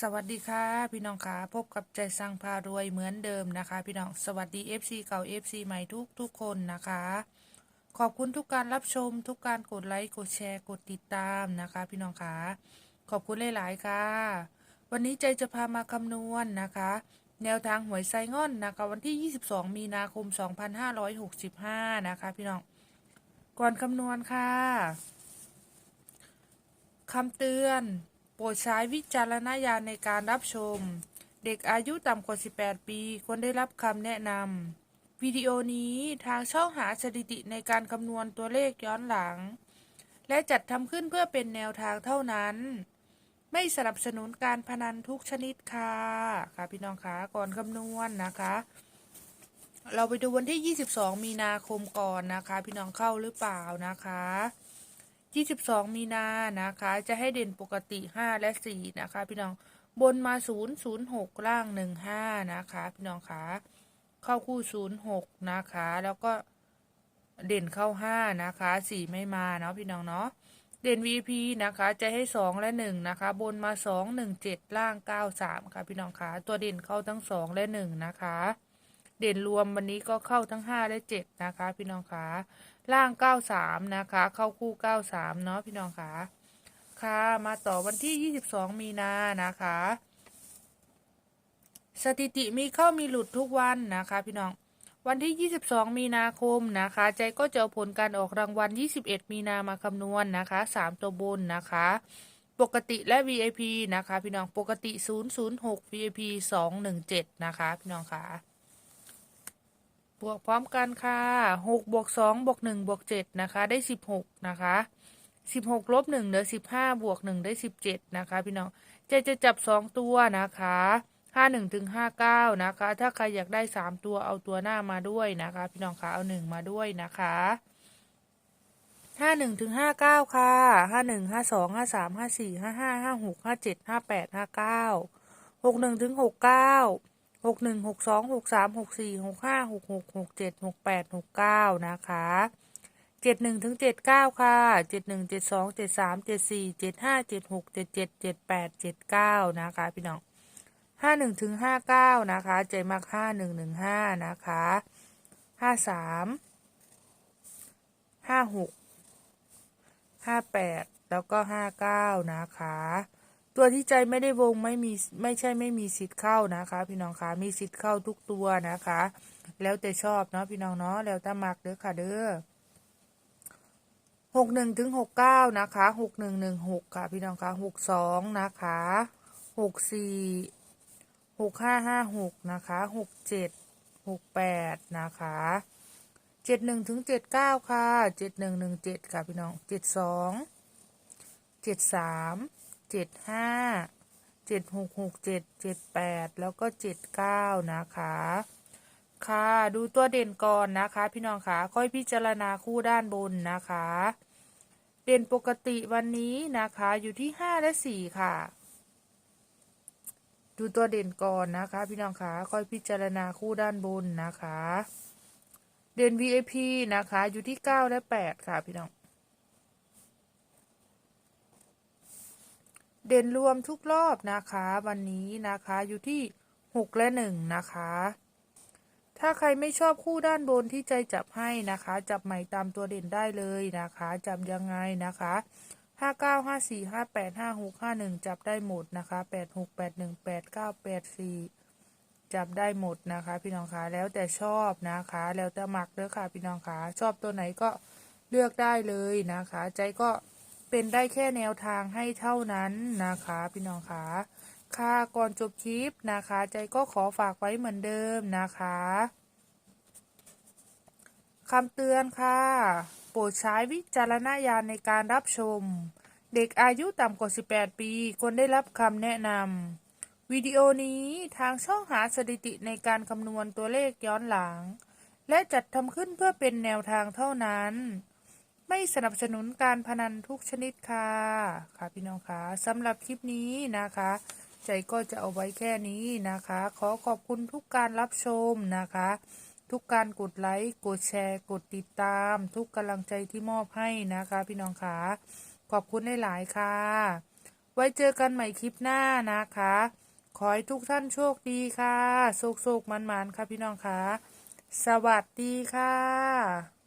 สวัสดีค่ะพี่น้องค่ะพบกับใจสั่งพารวยเหมือนเดิมนะคะ พี่น้องสวัสดี FC เก่า FC ใหม่ทุกทุกคนนะคะ ขอบคุณทุกการรับชม ทุกการกดไลค์กดแชร์กดติดตามนะคะ พี่น้องค่ะขอบคุณหลาย ๆ ค่ะ วันนี้ใจจะพามาคำนวณนะคะ แนวทางหวยไซง่อนนะคะ วันที่ 22 มีนาคม 2565 นะคะ พี่น้องก่อนคำนวณค่ะคำเตือน โปรดใช้วิจารณญาณในการรับชม เด็กอายุต่ำกว่า 18 ปีควรได้รับคำแนะนำวิดีโอนี้ทางช่องหาสถิติในการคำนวณตัวเลขย้อนหลัง และจัดทำขึ้นเพื่อเป็นแนวทางเท่านั้น ไม่สนับสนุนการพนันทุกชนิดค่ะ ค่ะพี่น้องคะก่อนคำนวณนะคะ เราไปดูวันที่ 22 มีนาคมก่อนนะคะ พี่น้องเข้าหรือเปล่านะคะ 22 มีนานะคะ จะให้เด่นปกติ 5 และ 4 นะคะ พี่น้องบนมา 0 0 6 ล่าง 1 5 นะคะ พี่น้องคะเข้าคู่ 0 6 นะคะ แล้วก็เด่นเข้า 5 นะคะ 4 ไม่มาเนาะพี่น้องเนาะเด่น VP นะคะ จะให้ 2 และ 1 นะคะ บนมา 2 1 7 ล่าง 9 3 ค่ะ พี่น้องคะตัวเด่นเข้าทั้ง 2 และ 1 นะคะ เด่นรวมวันนี้ก็เข้าทั้ง 5 และ 7 นะคะ พี่น้องคะ ล่าง 93 นะคะ เข้าคู่ 93 เนาะพี่น้องคะค่ะ มาต่อวันที่ 22 มีนานะคะ สถิติมีเข้ามีหลุดทุกวันนะคะพี่น้อง วันที่ 22 มีนาคมนะคะ ใจก็จะเอาผลการออกรางวัล 21 มีนามาคำนวณนะคะ 3 ตัวบนนะคะ ปกติและ VIP นะคะ พี่น้อง ปกติ 006 VIP 217 นะคะ พี่น้องค่ะ บวกพร้อมกันค่ะหกบวกสองบวกหนึ่งบวกเจ็ดนะคะ ได้สิบหกนะคะสิบหกลบหนึ่งเหลือสิบห้าบวกหนึ่งได้สิบเจ็ดนะคะ พี่น้องเจจะจับสองตัวนะคะห้าหนึ่งถึงห้าเก้านะคะ ถ้าใครอยากได้สามตัวเอาตัวหน้ามาด้วยนะคะ พี่น้องคะเอาหนึ่งมาด้วยนะคะห้าหนึ่งถึงห้าเก้าค่ะห้าหนึ่งห้าสองห้าสามห้าสี่ห้าห้าห้าหกห้าเจ็ดห้าแปดห้าเก้าหกหนึ่งถึงหกเก้า หกหนึ่งหกสองหกสามหกสี่หกห้าหกหกหกเจ็ดหกแปดหกเก้านะคะเจ็ดหนึ่งถึงเจ็ดเก้าค่ะเจ็ดหนึ่งเจ็ดสองเจ็ดสามเจ็ดสี่เจ็ดห้าเจ็ดหกเจ็ดเจ็ดเจ็ดแปดเจ็ดเก้านะคะพี่น้องห้าหนึ่งถึงห้าเก้านะคะใจมากห้าหนึ่งหนึ่งห้านะคะห้าสามห้าหกห้าแปดแล้วก็ห้าเก้านะคะ ตัวที่ใจไม่ได้วงไม่มีไม่ใช่ไม่มีสิทธิ์เข้านะคะ พี่น้องคะมีสิทธิ์เข้าทุกตัวนะคะ แล้วแต่ชอบเนาะพี่น้องเนาะแล้วแต่มักเด้อค่ะเด้อหกหนึ่งถึงหกเก้านะคะหกหนึ่งหนึ่งหกค่ะ พี่น้องคะหกสองนะคะหกสี่หกห้าห้าหกนะคะหกเจ็ดหกแปดนะคะเจ็ดหนึ่งถึงเจ็ดเก้าค่ะเจ็ดหนึ่งหนึ่งเจ็ดค่ะพี่น้องเจ็ดสองเจ็ดสาม เจ็ดห้าเจ็ดหกหกเจ็ดเจ็ดแปดแล้วก็เจ็ดเก้านะคะ ค่ะดูตัวเด่นก่อนนะคะ พี่น้องคะค่อยพิจารณาคู่ด้านบนนะคะ เด่นปกติวันนี้นะคะอยู่ที่ห้าและสี่ค่ะ ดูตัวเด่นก่อนนะคะ พี่น้องคะค่อยพิจารณาคู่ด้านบนนะคะ เด่น VIP นะคะอยู่ที่เก้าและแปดค่ะพี่น้อง เด่นรวมทุกรอบนะคะ วันนี้นะคะอยู่ที่ 6 และ1นะคะ ถ้าใครไม่ชอบคู่ด้านบนที่ใจจับให้นะคะ จับใหม่ตามตัวเด่นได้เลยนะคะจับยังไงนะคะ59 54 58 56 51จับได้หมดนะคะ86 81 89 84จับได้หมดนะคะ พี่น้องคะแล้วแต่ชอบนะคะ แล้วแต่หมักเด้อค่ะพี่น้องคะชอบตัวไหนก็เลือกได้เลยนะคะ ใจก็ เป็นได้แค่แนวทางให้เท่านั้นนะคะพี่น้องคะค่ะก่อนจบคลิปนะคะ ใจก็ขอฝากไว้เหมือนเดิมนะคะคำเตือนค่ะ โปรดใช้วิจารณญาณในการรับชม เด็กอายุต่ำกว่า 18 ปีควรได้รับคำแนะนำวิดีโอนี้ทางช่องหาสถิติในการคำนวณตัวเลขย้อนหลัง และจัดทำขึ้นเพื่อเป็นแนวทางเท่านั้น ไม่สนับสนุนการพนันทุกชนิดค่ะ ค่ะพี่น้องคะสำหรับคลิปนี้นะคะ ใจก็จะเอาไว้แค่นี้นะคะ ขอขอบคุณทุกการรับชมนะคะ ทุกการกดไลค์ กดแชร์ กดติดตาม ทุกกำลังใจที่มอบให้นะคะ พี่น้องคะขอบคุณหลายๆค่ะ ไว้เจอกันใหม่คลิปหน้านะคะ ขอให้ทุกท่านโชคดีค่ะโชคโชคมันๆค่ะพี่น้องค่ะ สวัสดีค่ะ